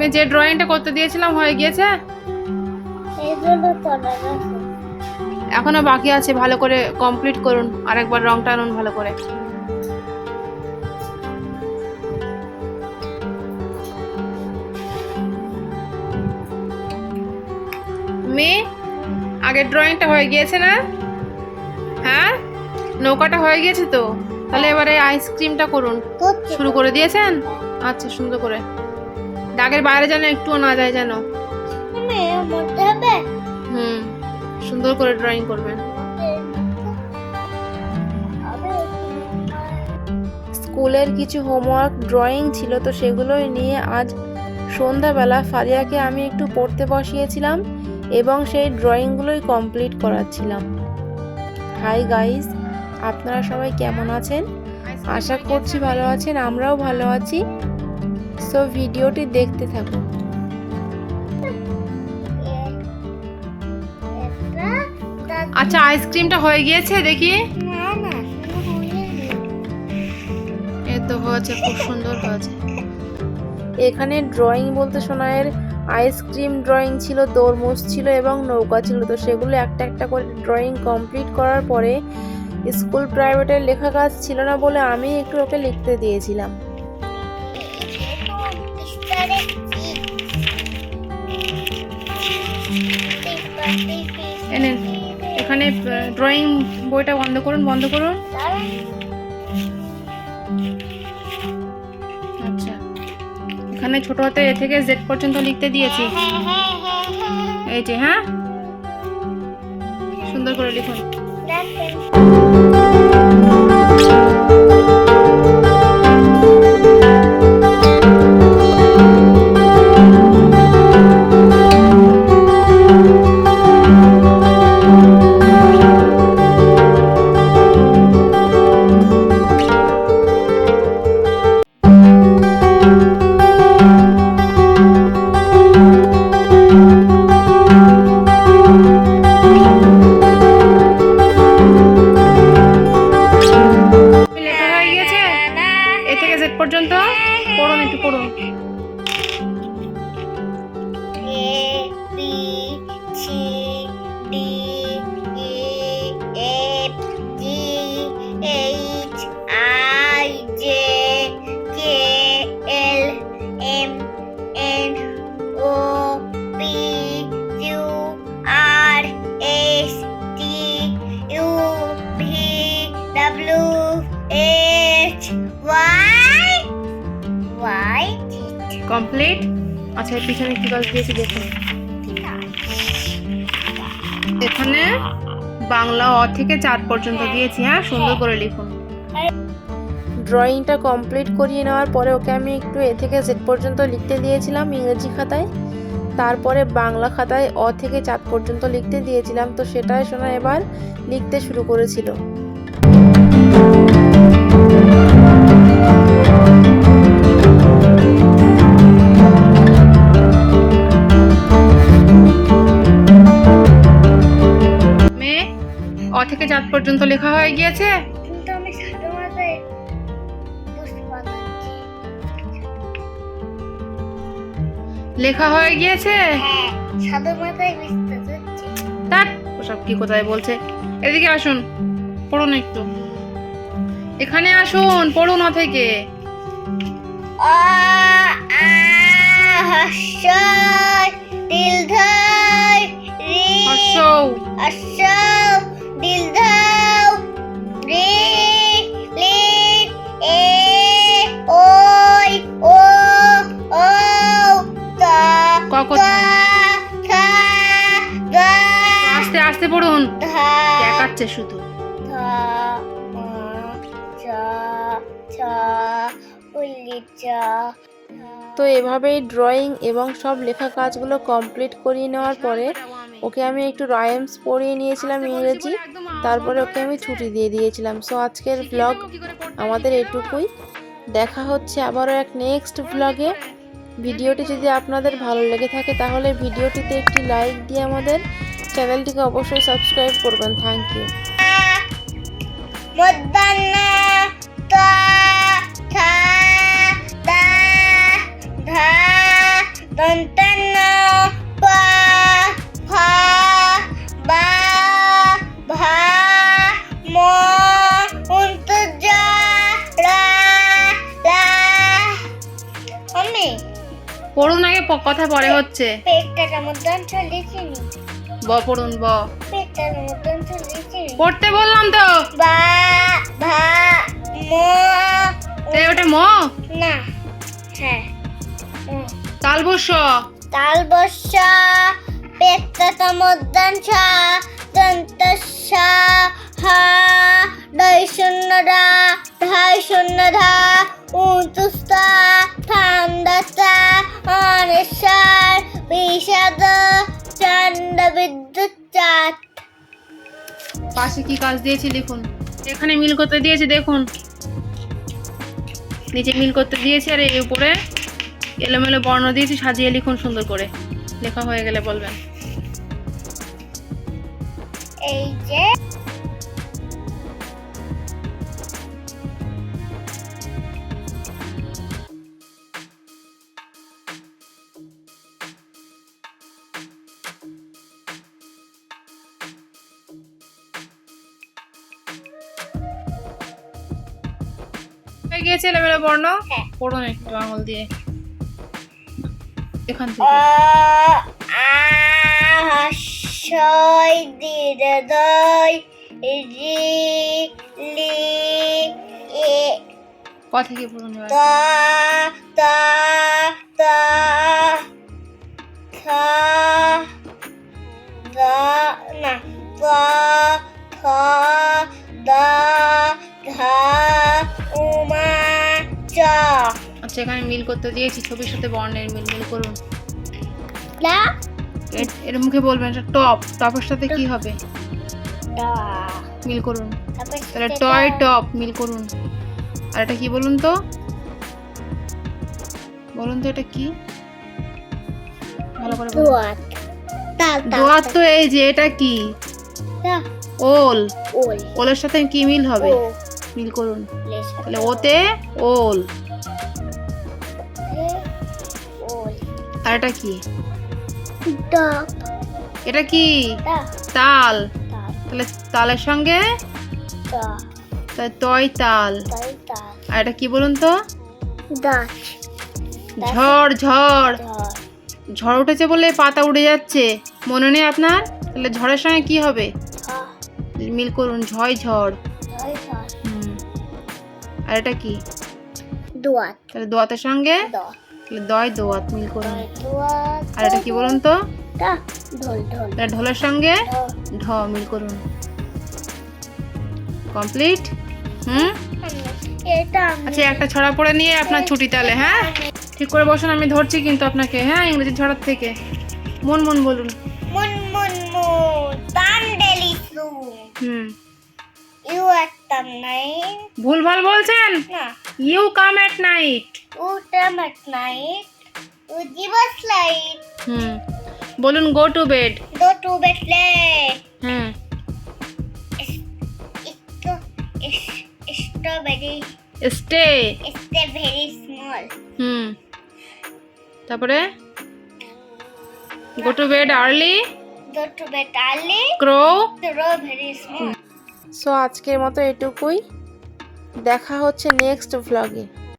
আমি যে ড্রয়িংটা করতে দিয়েছিলাম, হয়ে গিয়েছে? এখনও বাকি আছে, ভালো করে কমপ্লিট করুন, আরেকবার রংটা আনুন ভালো করে। মেয়ে আগের ড্রয়িংটা হয়ে গিয়েছে না? হ্যাঁ? নৌকাটা হয়ে গিয়েছে তো? তাহলে এবারে আইসক্রিমটা করুন। শুরু করে দিয়েছেন? আচ্ছা সুন্দর করে। দাগের বাইরে যেন একটুও না যায় যেন। আমি মধ্যে হবে? হুম সুন্দর করে ড্রয়িং করবেন। স্কুলের কিছু হোমওয়ার্ক ড্রয়িং ছিল তো সেগুলোই নিয়ে আজ সন্ধ্যাবেলা ফারিয়াকে আমি একটু পড়তে বসিয়েছিলাম এবং সেই ড্রয়িংগুলোই কমপ্লিট করাচ্ছিলাম। হাই গাইস আপনারা সবাই কেমন আছেন? আশা করছি ভালো আছেন আমরাও ভালো আছি। সো ভিডিওটি দেখতে থাকুন। আচ্ছা আইসক্রিমটা হয়ে গিয়েছে দেখি। এ তো হয়েছে খুব সুন্দর হয়েছে। এখানে ড্রয়িং বলতে সোনায়ের আইসক্রিম ড্রয়িং ছিল তরমুজ ছিল এবং নৌকা ছিল। তো সেগুলো একটা একটা করে ড্রয়িং কমপ্লিট করার পরে স্কুল প্রাইভেটের লেখা কাজ ছিল না বলে আমি একটু ওকে লিখতে দিয়েছিলাম। এনেন এখানে ড্রয়িং বইটা বন্ধ করুন বন্ধ করুন। আচ্ছা। এখানে ছোট হাতে এ থেকে জেড পর্যন্ত লিখতে দিয়েছি। এই যে হ্যাঁ? সুন্দর করে লিখুন। কমপ্লিট আচ্ছা এর পিছনে কি কাজ দিয়েছি, দেখুন। এখানে বাংলা অ থেকে চার পর্যন্ত দিয়েছি হ্যাঁ? সুন্দর করে লিখুন। ড্রয়িংটা কমপ্লিট করিয়ে নেওয়ার পরে ওকে আমি একটু এ থেকে জেড পর্যন্ত লিখতে দিয়েছিলাম, ইংরেজি খাতায়। তারপরে বাংলা খাতায় অ থেকে চাঁদ পর্যন্ত লিখতে দিয়েছিলাম, তো সেটাই শোনা এবার লিখতে শুরু করেছিল। অ থেকে চাঁদ পর্যন্ত লেখা হয়ে গিয়েছে। কিন্তু আমি সাধু বুঝতে পারছি। লেখা হয়ে গিয়েছে। হ্যাঁ সাধু বুঝতে পারছি। তাক ওসব কি কোথায় বলছে? এদিকে আসুন পড়ুন একটু। এখানে আসুন পড়ুন অ থেকে আ আ হর্ষই দীর্ঘই রি হর্ষৌ হর্ষৌ দীর্ঘৌ রি লি এ ওই ও ও তা কোথায়? থা গা আস্তে আস্তে পড়ুন। দেখাচ্ছে শুধু। ধা চা ছা উল্লি চা তো এভাবেই ড্রয়িং এবং সব লেখা কাজগুলো কমপ্লিট করিয়ে নেওয়ার পরে ওকে আমি একটু রাইমস পড়িয়ে নিয়েছিলাম ইংরেজি তারপরে ওকে আমি ছুটি দিয়ে দিয়েছিলাম। সো আজকের ব্লগ আমাদের এটুকুই। দেখা হচ্ছে আবারও এক নেক্সট ব্লগে ভিডিওটি যদি আপনাদের ভালো লেগে থাকে তাহলে ভিডিওটিতে একটি লাইক দিয়ে আমাদের চ্যানেলটিকে অবশ্যই সাবস্ক্রাইব করবেন। থ্যাংক ইউ মধ্যাহ্ন কথা পরে হচ্ছে। পেটটার মতন ব পড়ুন ব। পেটটার মতন পড়তে বললাম তো। বা ভা ম। তাই ওটা ম? না হ্যাঁ উম। তালবস্য। তালবস্য পেত্তমদ্দঞ্চ দন্তস্য হা। দই শূন্য দা ধাই শূন্য ধা উতুস্তা ঠান্ডাতা অনেশ্বর বিষাদ চন্ড বিদ্যুৎ চাট পাশে কি কাজ দিয়েছি লিখুন এখানে মিল করতে দিয়েছি দেখুন। নিচে মিল করতে দিয়েছি আর এই উপরে এলোমেলো বর্ণ দিয়েছি, সাজিয়ে লিখুন সুন্দর করে। লেখা হয়ে গেলে বলবেন। হয়ে গিয়েছে এলোমেলো বর্ণ? হ্যাঁ। পড়ুন একটু আঙুল দিয়ে। এখান থেকে। হস্যই রি লি এ। ক থেকে পড়ুন ত ত ত থ দ না ত আচ্ছা এখানে মিল করতে দিয়েছি ছবির সাথে বর্ণের মিল মিল করুন। না। এর- মুখে বলবেন টপ টপের সাথে কি হবে? মিল করুন। তাহলে টয় টপ মিল করুন। আর এটা কি বলুন তো? বলুন তো এটা কি? ভালো করে। দোয়াত। দোয়াত তো এই যে এটা কি? ওল। ওল। ওলের সাথে কি মিল হবে? মিল করুন। তাহলে ওতে ওল। আর এটা কি এটা কি? তাল। তাহলে তালের সঙ্গে? তা। তয় তাল। আর এটা কি বলুন তো? ঝড় ঝড়। ঝড়। উঠেছে বলে পাতা উড়ে যাচ্ছে। মনে নেই আপনার? তাহলে ঝড়ের সঙ্গে কি হবে? মিল করুন ঝয় ঝড়। আর এটা কি? দোয়াত। তাহলে দোয়াতের সঙ্গে? দয় দোয়াত মিল করুন। আর এটা কি বলুন তো? ঢোলের সঙ্গে ঢ মিল করুন। কমপ্লিট? হুম? এটা আচ্ছা একটা ছড়া পড়ে নিয়ে আপনার ছুটি তাহলে হ্যাঁ? ঠিক করে বসুন আমি ধরছি কিন্তু আপনাকে হ্যাঁ ইংরেজি ছড়ার থেকে। মন মন বলুন। মুন মুন মুন তান ডেলি হুম। ইউ একটাম নাই ভুল ভালো বলছেন? না। You come at night. উটাম at night উজিবাস লাইট হুম বলুন go to bed though to বেটলে hmm. একটু strawberry stay it's very small hmm. তারপরে? Go to bed early though to bed early crow throw very small so আজকের মতো এটুকুই। দেখা হচ্ছে next ভ্লগে